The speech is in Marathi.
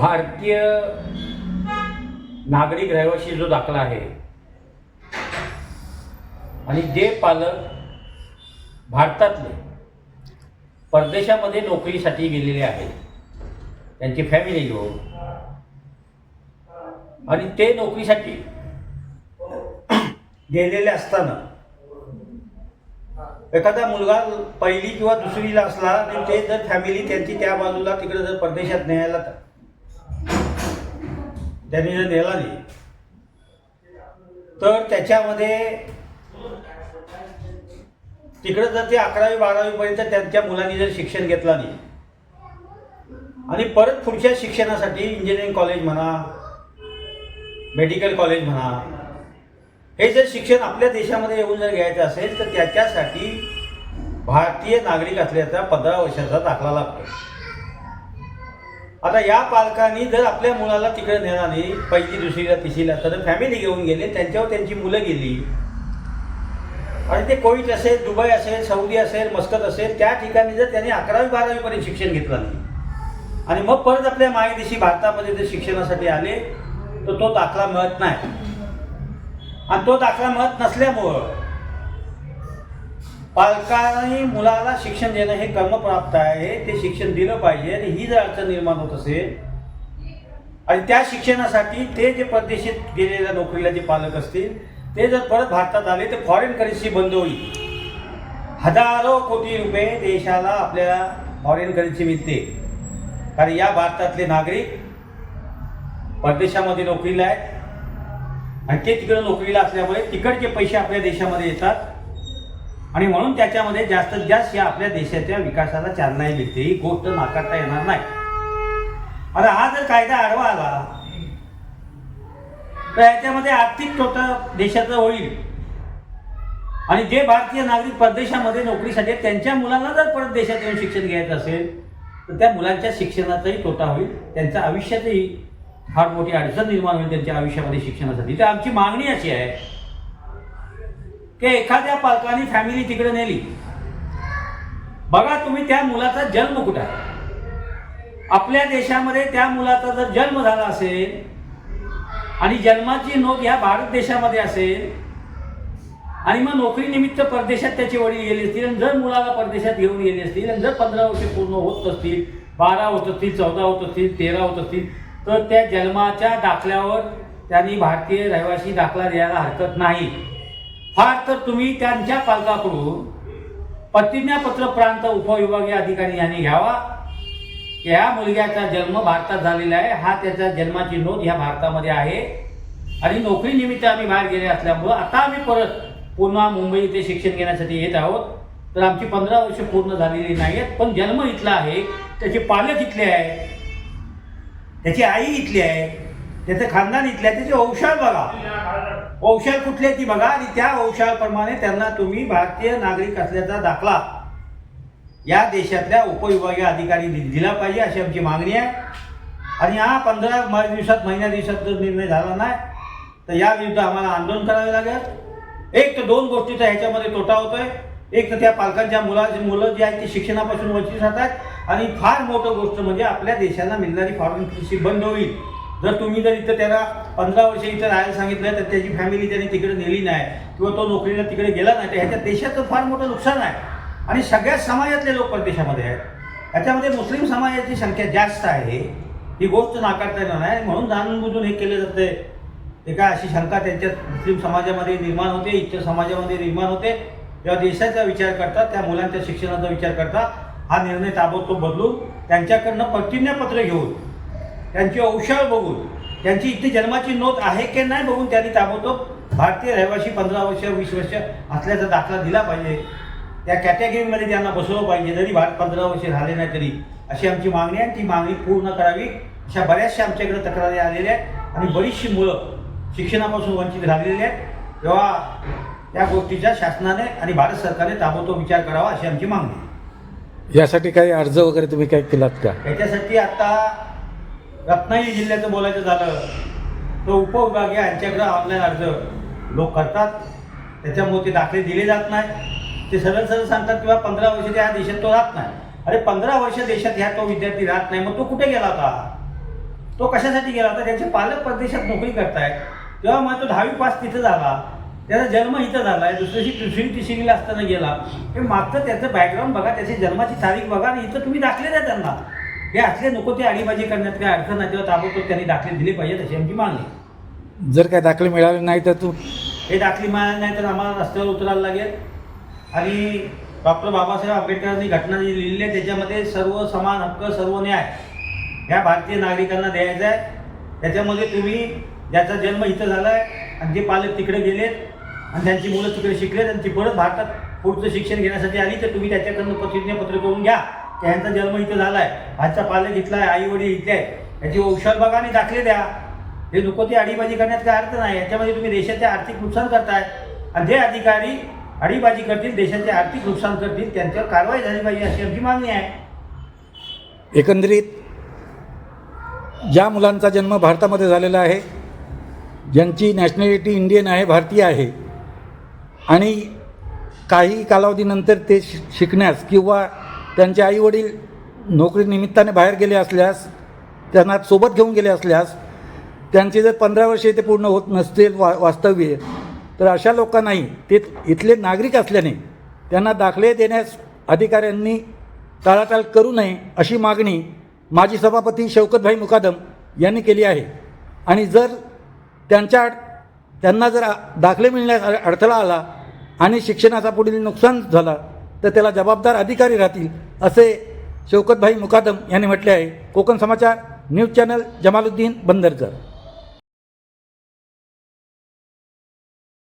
भारतीय नागरिक रहिवासी जो दाखला आहे आणि जे पालक भारतातले परदेशामध्ये नोकरीसाठी गेलेले आहेत त्यांची फॅमिली घेऊन आणि ते नोकरीसाठी गेलेले असताना एखादा मुलगा पहिली किंवा दुसरीला असला आणि ते जर फॅमिली त्यांची त्या बाजूला तिकडे जर परदेशात न्यायला तर त्यांनी जर नेला नाही. तर त्याच्यामध्ये तिकडे जर ते अकरावी बारावीपर्यंत त्यांच्या मुलांनी जर शिक्षण घेतलं नाही आणि परत पुढच्या शिक्षणासाठी इंजिनिअरिंग कॉलेज म्हणा मेडिकल कॉलेज म्हणा हे जर शिक्षण आपल्या देशामध्ये येऊन जर घ्यायचं असेल तर त्याच्यासाठी भारतीय नागरिक असल्याचा पंधरा वर्षाचा दाखला लागतो. आता या पालकांनी जर आपल्या मुलाला तिकडे नेणार नाही पहिली दुसरीला तिसरीला तर फॅमिली घेऊन गेले त्यांच्यावर त्यांची मुलं गेली. आणि ते कोविड असेल दुबई असेल सौदी असेल मस्कत असेल त्या ठिकाणी जर त्यांनी अकरावी बारावीपर्यंत शिक्षण घेतलं नाही. आणि मग परत आपल्या मायदेशी भारतामध्ये जर शिक्षणासाठी आले तर तो दाखला मिळत नाही. आणि तो दाखला मिळत नसल्यामुळं पालकांनी मुलाला शिक्षण देणं हे कर्मप्राप्त आहे ते शिक्षण दिलं पाहिजे आणि ही जर अडचण निर्माण होत असेल आणि त्या शिक्षणासाठी ते जे परदेशात गेलेल्या नोकरीला जे पालक असतील ते जर परत भारतात आले तर फॉरेन करन्सी बंद होईल. हजारो कोटी रुपये देशाला आपल्याला फॉरेन करन्सी मिळते. कारण या भारतातले नागरिक परदेशामध्ये नोकरीला आहेत. आणि ते तिकडं नोकरीला असल्यामुळे तिकडचे पैसे आपल्या देशामध्ये येतात. आणि म्हणून त्याच्यामध्ये जास्तीत जास्त या आपल्या देशाच्या विकासाला चालनाही मिळते. ही गोष्ट नाकारता येणार नाही. आता हा जर कायदा आडवा आला तर याच्यामध्ये आर्थिक तोटा देशाचा होईल. आणि जे भारतीय नागरिक परदेशामध्ये नोकरीसाठी आहेत, त्यांच्या मुलांना जर परत देशात येऊन शिक्षण घ्यायचं असेल तर त्या मुलांच्या शिक्षणाचाही तोटा होईल. त्यांच्या आयुष्यातही फार मोठी अडचण निर्माण होईल त्यांच्या आयुष्यामध्ये शिक्षणासाठी. तर आमची मागणी अशी आहे की एखाद्या पालकाने फॅमिली तिकडे नेली. बघा तुम्ही त्या मुलाचा जन्म कुठं आहे? आपल्या देशामध्ये त्या मुलाचा जर जन्म झाला असेल आणि जन्माची नोंद ह्या भारत देशामध्ये असेल आणि मग नोकरीनिमित्त परदेशात त्याचे वडील गेले असतील आणि जर मुलाला परदेशात घेऊन गेले असतील आणि जर पंधरा वर्षे पूर्ण होत असतील बारा होत असतील चौदा होत असतील तेरा होत असतील तर त्या जन्माच्या दाखल्यावर त्यांनी भारतीय रहिवासी दाखला द्यायला हरकत नाही. फार तर तुम्ही त्यांच्या पालकाकडून प्रतिज्ञापत्र प्रांत उपविभागीय अधिकारी यांनी घ्यावा. या ह्या मुलग्याचा जन्म भारतात झालेला आहे. हा त्याच्या जन्माची नोंद ह्या भारतामध्ये आहे. आणि नोकरीनिमित्त आम्ही बाहेर गेले असल्यामुळं आता आम्ही परत पुन्हा मुंबई इथे शिक्षण घेण्यासाठी येत आहोत. तर आमची पंधरा वर्ष पूर्ण झालेली नाही आहेत पण जन्म इथला आहे. त्याचे पालक इथले आहे. त्याची आई इथली आहे. त्याचं खानदान इथल्या त्याचे औषध बघा. औषध कुठली आहे ती बघा आणि त्या औषधाप्रमाणे त्यांना तुम्ही भारतीय नागरिक असल्याचा दाखला. या देशातल्या उपविभागीय अधिकारी दिला पाहिजे अशी आमची मागणी आहे. आणि हा पंधरा मार्च दिवसात महिन्या दिवसात जर निर्णय झाला नाही तर या विरुद्ध आम्हाला आंदोलन करावे लागेल. एक तर दोन गोष्टीचा ह्याच्यामध्ये तोटा होतोय. एक तर त्या पालकांच्या मुलाची मुलं जी आहेत ती शिक्षणापासून वंचित राहतात. आणि फार मोठं गोष्ट म्हणजे आपल्या देशाला मिळणारी फॉरेन कृषी बंद होईल. जर तुम्ही जर इथं त्याला पंधरा वर्ष इथं राहायला सांगितलं तर त्याची फॅमिली त्याने तिकडे नेली नाही. किंवा तो नोकरीला तिकडे गेला नाही तर ह्याच्या देशाचं फार मोठं नुकसान आहे. आणि सगळ्या समाजातले लोक परदेशामध्ये आहेत. याच्यामध्ये मुस्लिम समाजाची संख्या जास्त आहे. ही गोष्ट नाकारता येणार नाही. म्हणून जाणून बुजून हे केलं जाते काय अशी शंका त्यांच्या मुस्लिम समाजामध्ये निर्माण होते इतर समाजामध्ये निर्माण होते. तेव्हा देशाचा विचार करतात त्या मुलांच्या शिक्षणाचा विचार करता हा निर्णय ताबडतोब बदलून त्यांच्याकडनं प्रतिज्ञापत्र घेऊन त्यांची औषध बघून त्यांची इथे जन्माची नोंद आहे की नाही बघून त्यांनी ताबडतोब भारतीय रहिवासी पंधरा वर्ष वीस वर्ष असल्याचा दाखला दिला पाहिजे. त्या कॅटेगरीमध्ये त्यांना बसवलं पाहिजे. जरी भारत पंधरा वर्ष झाले नाही तरी अशी आमची मागणी आहे ती मागणी पूर्ण करावी. अशा बऱ्याचशा आमच्याकडे तक्रारी आलेल्या आहेत आणि बरीचशी मुलं शिक्षणापासून वंचित राहिलेली आहेत. तेव्हा त्या गोष्टीचा शासनाने आणि भारत सरकारने ताबडतोब विचार करावा अशी आमची मागणी आहे. यासाठी काही अर्ज वगैरे तुम्ही काय केलात का? याच्यासाठी आता रत्नागिरी जिल्ह्याचं बोलायचं झालं तर उपविभागीय यांच्याकडं ऑनलाईन अर्ज. लोक करतात. त्याच्यामुळे ते दाखले दिले जात नाही. ते सरळ सरळ सांगतात किंवा पंधरा वर्ष त्या देशात तो राहत नाही. अरे पंधरा वर्ष देशात ह्या तो विद्यार्थी राहत नाही मग तो कुठे गेला होता? तो कशासाठी गेला होता? त्याचे पालक परदेशात नोकरी करतायत. तेव्हा मग तो दहावी पास तिथं झाला. त्याचा जन्म इथं झाला. आहे दुसऱ्याशी दुसरी टिशिंगला असताना गेला. हे मागचं त्याचं बॅकग्राऊंड बघा त्याची जन्माची तारीख बघा आणि इथं तुम्ही दाखले द्या त्यांना. हे असले नको ते अडीबाजी करण्यात काय अडचण नाही तेव्हा ताबडतोब त्यांनी दाखले दिले पाहिजेत अशी आमची मागणी. जर काय दाखले मिळाले नाही तर तू? हे दाखली मिळाली नाही तर आम्हाला रस्त्यावर उतरायला लागेल. आणि डॉक्टर बाबासाहेब आंबेडकरांनी घटना जी लिहिली आहे त्याच्यामध्ये सर्व समान हक्क सर्व न्याय ह्या भारतीय नागरिकांना द्यायचा आहे. त्याच्यामध्ये तुम्ही ज्याचा जन्म इथं झाला आहे आणि जे पालक तिकडे गेलेत आणि त्यांची मुलं तिकडे शिकलेत आणि ती परत भारतात पुढचं शिक्षण घेण्यासाठी आली तर तुम्ही त्याच्याकडनं प्रतिज्ञापत्र करून घ्या. त्यांचा जन्म इथं झाला आहे आजचा पालक इथला आहे आई वडील इथले याची औषध बघा आणि दाखले द्या. हे नको ती अडीबाजी करण्यात काय अर्थ नाही. याच्यामध्ये तुम्ही देशाचे आर्थिक नुकसान करताय. आणि जे अधिकारी अडीबाजी करतील देशाचे आर्थिक नुकसान करतील त्यांच्यावर कारवाई झाली पाहिजे अशी आमची मागणी आहे. एकंदरीत ज्या मुलांचा जन्म भारतामध्ये झालेला आहे ज्यांची नॅशनॅलिटी इंडियन आहे भारतीय आहे आणि काही कालावधीनंतर ते शि शिकण्यास किंवा त्यांचे आईवडील नोकरीनिमित्ताने बाहेर गेले असल्यास त्यांना सोबत घेऊन गेले असल्यास त्यांचे जर पंधरा वर्षे ते पूर्ण होत नसतील वा वास्तव्य तर अशा लोकांनाही ते इथले नागरिक असल्याने त्यांना दाखले देण्यास अधिकाऱ्यांनी टाळाटाळ करू नये अशी मागणी माजी सभापती शौकतभाई मुकादम यांनी केली आहे. आणि जर त्यांच्या त्यांना जर दाखले मिळण्यास अडथळा आला आणि शिक्षणाचा पुढील नुकसान झाला तर त्याला जबाबदार अधिकारी राहतील असे शौकतभाई मुकादम यांनी म्हटले आहे. Konkan Samachar news channel Jamaluddin Bandarkar.